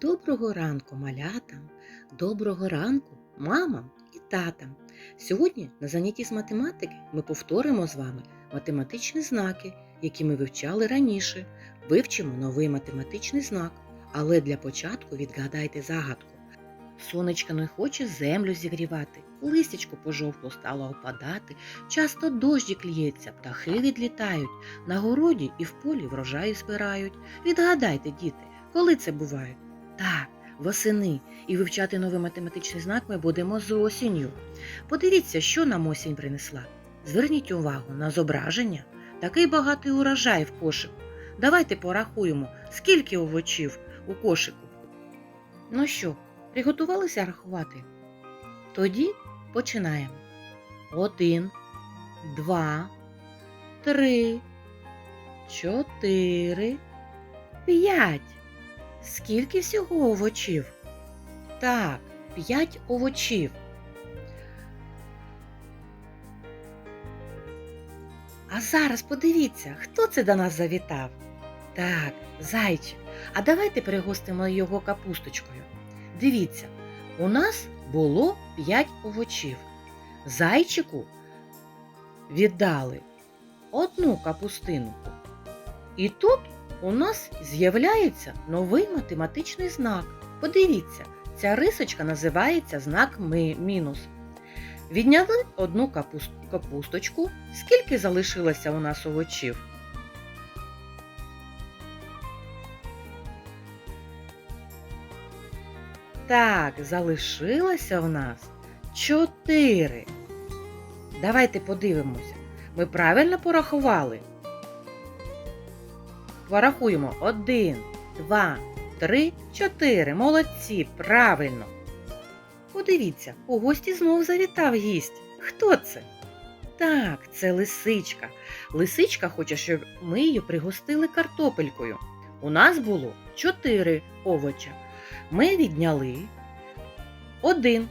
Доброго ранку малятам, доброго ранку мамам і татам. Сьогодні на занятті з математики ми повторимо з вами математичні знаки, які ми вивчали раніше. Вивчимо новий математичний знак, але для початку відгадайте загадку. Сонечко не хоче землю зігрівати, листячко пожовкло стало опадати, часто дощик лється, птахи відлітають, на городі і в полі врожаї збирають. Відгадайте, діти, коли це буває? Так, восени. І вивчати новий математичний знак ми будемо з осінню. Подивіться, що нам осінь принесла. Зверніть увагу на зображення. Такий багатий урожай в кошику. Давайте порахуємо, скільки овочів у кошику. Ну що, приготувалися рахувати? Тоді починаємо. Один, два, три, чотири, п'ять. Скільки всього овочів? Так, п'ять овочів. А зараз подивіться, хто це до нас завітав? Так, зайчик. А давайте перегостимо його капусточкою. Дивіться, у нас було п'ять овочів. Зайчику віддали одну капустинку. І тут у нас з'являється новий математичний знак. Подивіться, ця рисочка називається знак ми- мінус. Відняли одну капус- капусточку. Скільки залишилося у нас овочів? Так, залишилося в нас чотири. Давайте подивимося. Ми правильно порахували? Порахуємо. Один, два, три, чотири. Молодці, правильно. Подивіться, у гості знов завітав гість. Хто це? Так, це лисичка. Лисичка хоче, щоб ми її пригостили картопелькою. У нас було чотири овоча. Ми відняли один.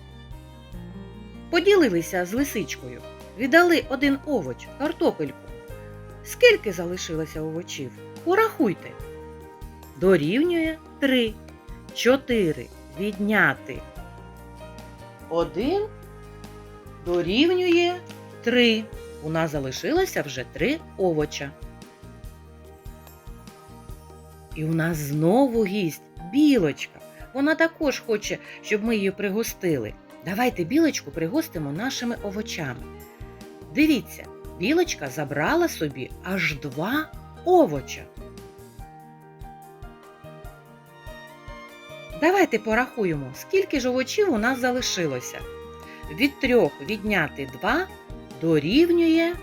Поділилися з лисичкою. Віддали один овоч, картопельку. Скільки залишилося овочів? Порахуйте. Дорівнює 3. 4 відняти. 1 дорівнює 3. У нас залишилося вже 3 овоча. І у нас знову гість білочка. Вона також хоче, щоб ми її пригостили. Давайте білочку пригостимо нашими овочами. Дивіться, білочка забрала собі аж два овоча. Давайте порахуємо, скільки ж овочів у нас залишилося. Від трьох відняти два дорівнює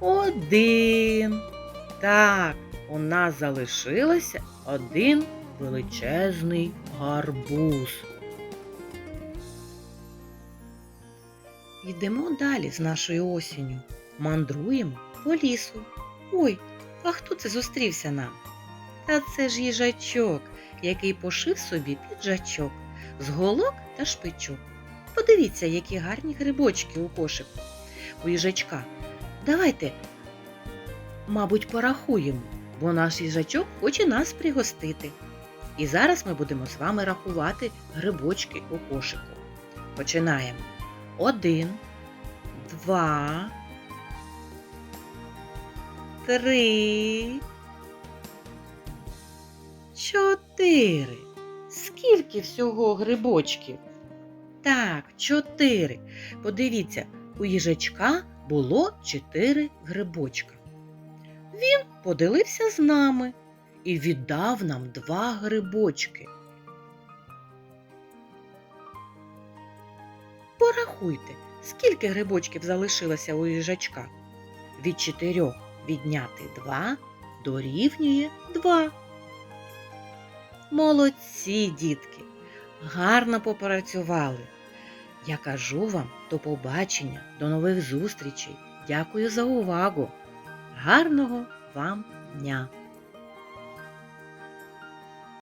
один. Так, у нас залишилося один величезний гарбуз. Йдемо далі з нашою осінню. Мандруємо по лісу. Ой, а хто це зустрівся нам? Та це ж їжачок, який пошив собі піджачок з голок та шпичок. Подивіться, які гарні грибочки у кошику у їжачка. Давайте, мабуть, порахуємо, бо наш їжачок хоче нас пригостити. І зараз ми будемо з вами рахувати грибочки у кошику. Починаємо. Один, два, три, чотири. Скільки всього грибочків? Так, чотири. Подивіться, у їжачка було чотири грибочка. Він поділився з нами і віддав нам два грибочки. Порахуйте, скільки грибочків залишилося у їжачка. Від чотирьох відняти два дорівнює два. Молодці, дітки, гарно попрацювали. Я кажу вам до побачення, до нових зустрічей. Дякую за увагу. Гарного вам дня!